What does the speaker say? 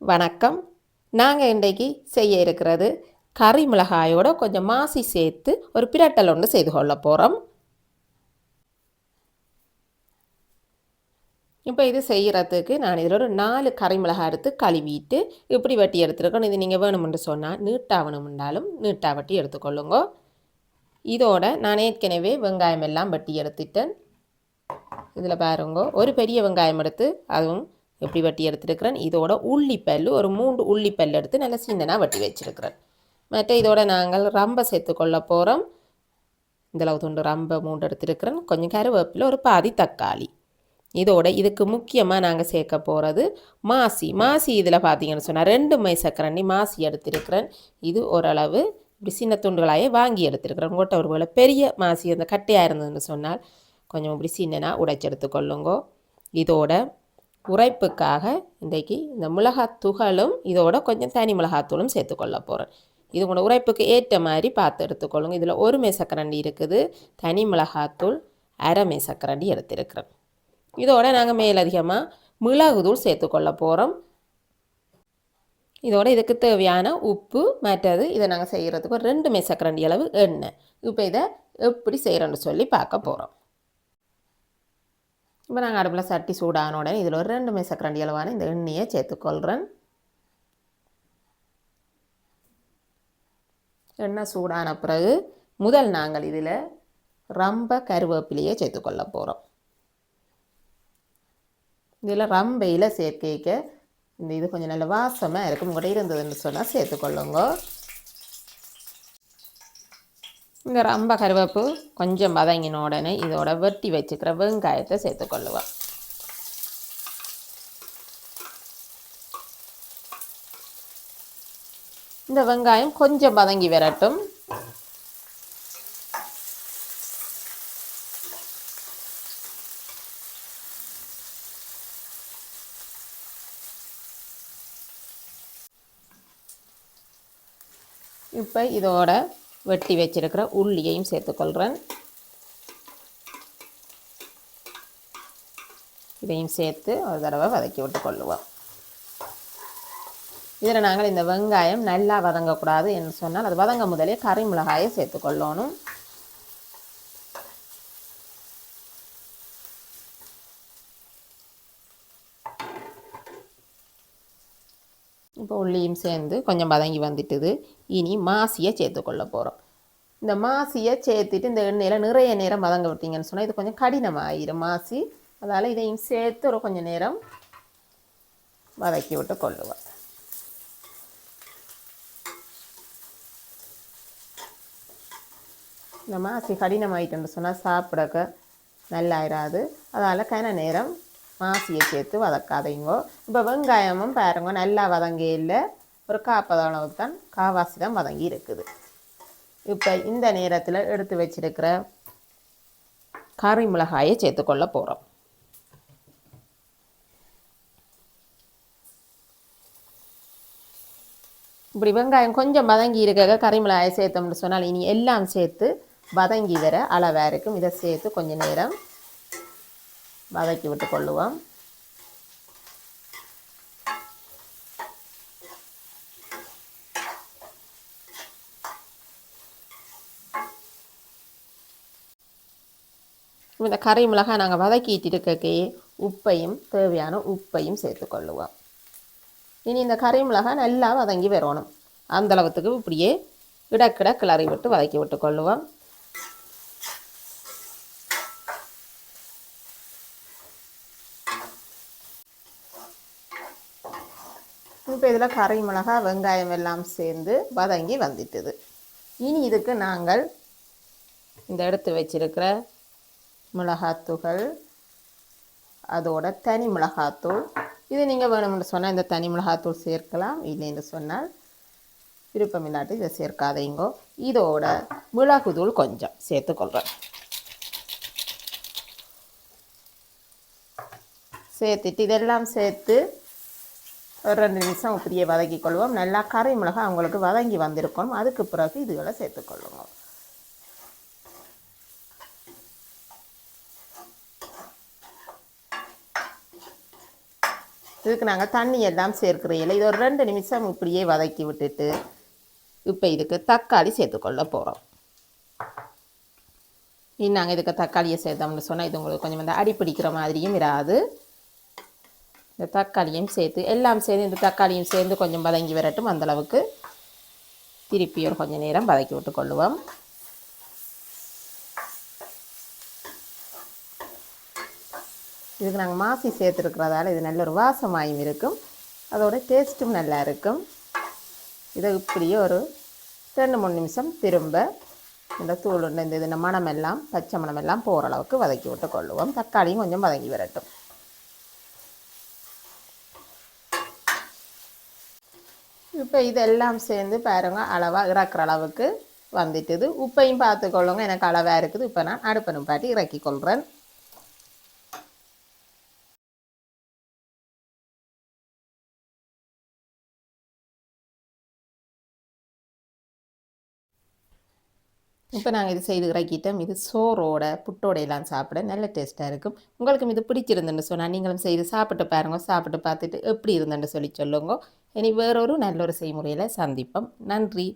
வணக்கம். நாங்கள் இன்றைக்கு செய்ய இருக்கிறது கறி மிளகாயோட கொஞ்சம் மாசி சேர்த்து ஒரு பிரட்டல் ஒன்று செய்து கொள்ள போகிறோம் இப்போ இது செய்கிறதுக்கு நான் இதில் ஒரு நாலு கறி மிளகாய் எடுத்து கழுவிட்டு இப்படி வெட்டி எடுத்துருக்கணும். இது நீங்கள் வேணுமென்று சொன்னால் நீட்டாக வேணுமென்றாலும் நீட்டாக வெட்டி எடுத்துக்கொள்ளுங்க. இதோட நான் ஏற்கனவே வெங்காயம் எல்லாம் வெட்டி எடுத்துட்டேன். இதில் பாருங்க ஒரு பெரிய வெங்காயம் எடுத்து அதுவும் எப்படி வெட்டி எடுத்துருக்கிறேன்? இதோட உள்ளிப்பல் ஒரு மூன்று உள்ளிப்பல் எடுத்து நல்லா சின்னனாக வெட்டி வச்சுருக்கிறேன். மற்ற இதோட நாங்கள் ரம்பை சேர்த்துக்கொள்ள போகிறோம் இந்தளவு துண்டு ரம்பை மூன்று எடுத்துருக்கிறேன். கொஞ்சம் கருவேப்பில் ஒரு பாதி தக்காளி. இதோட இதுக்கு முக்கியமாக நாங்கள் சேர்க்க போகிறது மாசி. மாசி இதில் பார்த்தீங்கன்னு சொன்னால் ரெண்டு மை சக்கரண்டி மாசி எடுத்திருக்கிறேன். இது ஓரளவு இப்படி சின்ன துண்டுகளாயே வாங்கி எடுத்திருக்கிறேன். கொட்டை ஒரு போல் பெரிய மாசி அந்த கட்டையாக இருந்ததுன்னு சொன்னால் கொஞ்சம் இப்படி சின்னனா உடைச்செடுத்து கொள்ளுங்கோ. இதோட உரைப்புக்காக இன்றைக்கு இந்த மிளகாத்துகளும் இதோட கொஞ்சம் தனி மிளகாத்தூளும் சேர்த்துக்கொள்ள போகிறேன் இது உங்களோட உரைப்புக்கு ஏற்ற மாதிரி பார்த்து எடுத்துக்கொள்ளுங்க. இதில் ஒரு மேசக்கரண்டி இருக்குது. தனி மிளகாத்தூள் அரை மேசக்கரண்டி எடுத்திருக்கிறேன். இதோட நாங்கள் மேலதிகமாக மிளகுதூள் சேர்த்துக்கொள்ள போகிறோம் இதோட இதுக்கு தேவையான உப்பு மற்றது இதை நாங்கள் செய்கிறதுக்கு ஒரு ரெண்டு மேசக்கரண்டி அளவு எண்ணெய். இப்போ இதை எப்படி செய்கிறோன்னு சொல்லி பார்க்க போகிறோம் இப்போ நாங்கள் அடுப்பில் சட்டி சூடான உடனே இதில் ஒரு ரெண்டு மேசக்கரண்டி அளவான இந்த எண்ணெயை சேர்த்துக்கொள்கிறேன். எண்ணெய் சூடான பிறகு முதல் நாங்கள் இதில் ரொம்ப கருவேப்பிலையே சேர்த்துக்கொள்ள போகிறோம். இதில் ரம்பையில் சேர்க்க இந்த இது கொஞ்சம் நல்ல வாசமாக இருக்கும். உங்கள்கிட்ட இருந்ததுன்னு சொன்னால் சேர்த்துக்கொள்ளுங்க. இந்த ரொம்ப கருவேப்பு கொஞ்சம் வதங்கின உடனே இதோட வெட்டி வச்சுக்கிற வெங்காயத்தை சேர்த்துக்கொள்ளுவோம் இந்த வெங்காயம் கொஞ்சம் வதங்கி வரட்டும். இப்போ இதோட வெட்டி வச்சிருக்கிற உள்ளியையும் சேர்த்துக்கொள்கிறேன் இதையும் சேர்த்து ஒரு தடவை வதக்கி விட்டு கொள்ளுவோம். இதில் நாங்கள் இந்த வெங்காயம் நல்லா வதங்கக்கூடாது என்று சொன்னால் அது வதங்க முதலே கறி மிளகாயை சேர்த்துக்கொள்ளணும். இப்போ உள்ளியும் சேர்ந்து கொஞ்சம் வதங்கி வந்துட்டுது. இனி மாசியை சேர்த்துக்கொள்ள போகிறோம் இந்த மாசியை சேர்த்துட்டு இந்த எண்ணெயில் நிறைய நேரம் வதங்க விட்டீங்கன்னு சொன்னால் இது கொஞ்சம் கடினமாகிடும் மாசி. அதால் இதையும் சேர்த்து ஒரு கொஞ்சம் நேரம் வதக்கி விட்டு கொள்ளுவேன் இந்த மாசி கடினமாயிட்டுன்னு சொன்னால் சாப்பிடக்க நல்லாயிராது. அதால் கன நேரம் மாசியை சேர்த்து வதக்காதீங்கோ இப்போ வெங்காயமும் பாருங்க நல்லா வதங்கி இல்லை ஒரு காப்பத தான் காவாசி தான் வதங்கி இருக்குது இப்போ இந்த நேரத்தில் எடுத்து வச்சிருக்கிற கறி மிளகாயை சேர்த்துக்கொள்ள போகிறோம் இப்படி வெங்காயம் கொஞ்சம் வதங்கி இருக்க கறி மிளகாயை சேர்த்தோம்னு சொன்னால் இனி எல்லாம் சேர்த்து வதங்கி வர அளவாக இருக்கும் இதை சேர்த்து கொஞ்சம் நேரம் வதக்கி விட்டு கொள்ளுவோம். இந்த கறி மிளகாய் நாங்கள் வதக்கிட்டு இருக்கையே உப்பையும் தேவையான உப்பையும் சேர்த்துக்கொள்ளுவோம் இனி இந்த கறி மிளகாய் நல்லா வதங்கி வரணும். அந்தளவுக்கு இப்படியே இடக்கிட கிளறி விட்டு வதக்கி விட்டு கொள்ளுவோம். இப்போ இதில் கறி மிளகாய் வெங்காயம் எல்லாம் சேர்ந்து வதங்கி வந்துட்டுது. இனி இதுக்கு நாங்கள் இந்த எடுத்து வச்சிருக்கிற மிளகாத்தூள் அதோட தனி மிளகாத்தூள். இது நீங்கள் வேணும்னு சொன்னால் இந்த தனி மிளகாத்தூள் சேர்க்கலாம். இல்லைன்னு சொன்னால் விருப்பம் இல்லாட்டி இதை சேர்க்காதீங்கோ. இதோட மிளகுதூள் கொஞ்சம் சேர்த்துக்கொள்கிறேன் சேர்த்துட்டு இதெல்லாம் சேர்த்து ஒரு ரெண்டு நிமிஷம் இப்படியே வதக்கி கொள்வோம். நல்லா கறி மிளகாய் அவங்களுக்கு வதங்கி வந்திருக்கணும். அதுக்கு பிறகு இதுகளை சேர்த்துக்கொள்ளுங்க இதுக்கு நாங்கள் தண்ணி எல்லாம் சேர்க்கிறீங்கள இது ஒரு ரெண்டு நிமிஷம் இப்படியே வதக்கி விட்டுட்டு இப்போ இதுக்கு தக்காளி சேர்த்துக்கொள்ள போகிறோம் இன்னும் நாங்கள் இதுக்கு தக்காளியை சேர்த்தோம்னு சொன்னால் இது உங்களுக்கு கொஞ்சம் வந்து அடிப்பிடிக்கிற மாதிரியும் இராது. இந்த தக்காளியும் சேர்த்து எல்லாம் சேர்ந்து இந்த தக்காளியும் சேர்ந்து கொஞ்சம் வதங்கி வரட்டும். அந்தளவுக்கு திருப்பி ஒரு கொஞ்சம் நேரம் வதக்கி விட்டுக்கொள்ளுவோம் இதுக்கு நாங்கள் மாசி சேர்த்துருக்கிறதால இது நல்ல ஒரு வாசமாயும் இருக்கும். அதோட டேஸ்ட்டும் நல்லா இருக்கும். இதை இப்படியே ஒரு ரெண்டு மூணு நிமிஷம் திரும்ப இந்த தூள் இந்த இது மணமெல்லாம் பச்சை மணமெல்லாம் போகிற அளவுக்கு வதக்கி விட்டு கொள்ளுவோம். தக்காளியும் கொஞ்சம் வதங்கி வரட்டும். இப்போ இதெல்லாம் சேர்ந்து பாருங்க அளவாக இறக்குற அளவுக்கு வந்துட்டுது. உப்பையும் பார்த்துக்கொள்ளுங்க. எனக்கு அளவாக இருக்குது. இப்போ நான் அடுப்பு நிப்பாட்டி இறக்கி கொள்கிறேன் இப்போ நாங்கள் இது செய்து இறக்கிட்டோம். இது சோறோட புட்டோட எல்லாம் சாப்பிட நல்ல டேஸ்ட்டாக இருக்கும். உங்களுக்கும் இது பிடிச்சிருந்துன்னு சொன்னால் நீங்களும் செய்து சாப்பிட்டு பாருங்க. சாப்பிட்டு பார்த்துட்டு எப்படி இருந்துன்னு சொல்லி சொல்லுங்க. இனி வேறொரு நல்ல ஒரு செய்முறையில் சந்திப்போம். நன்றி.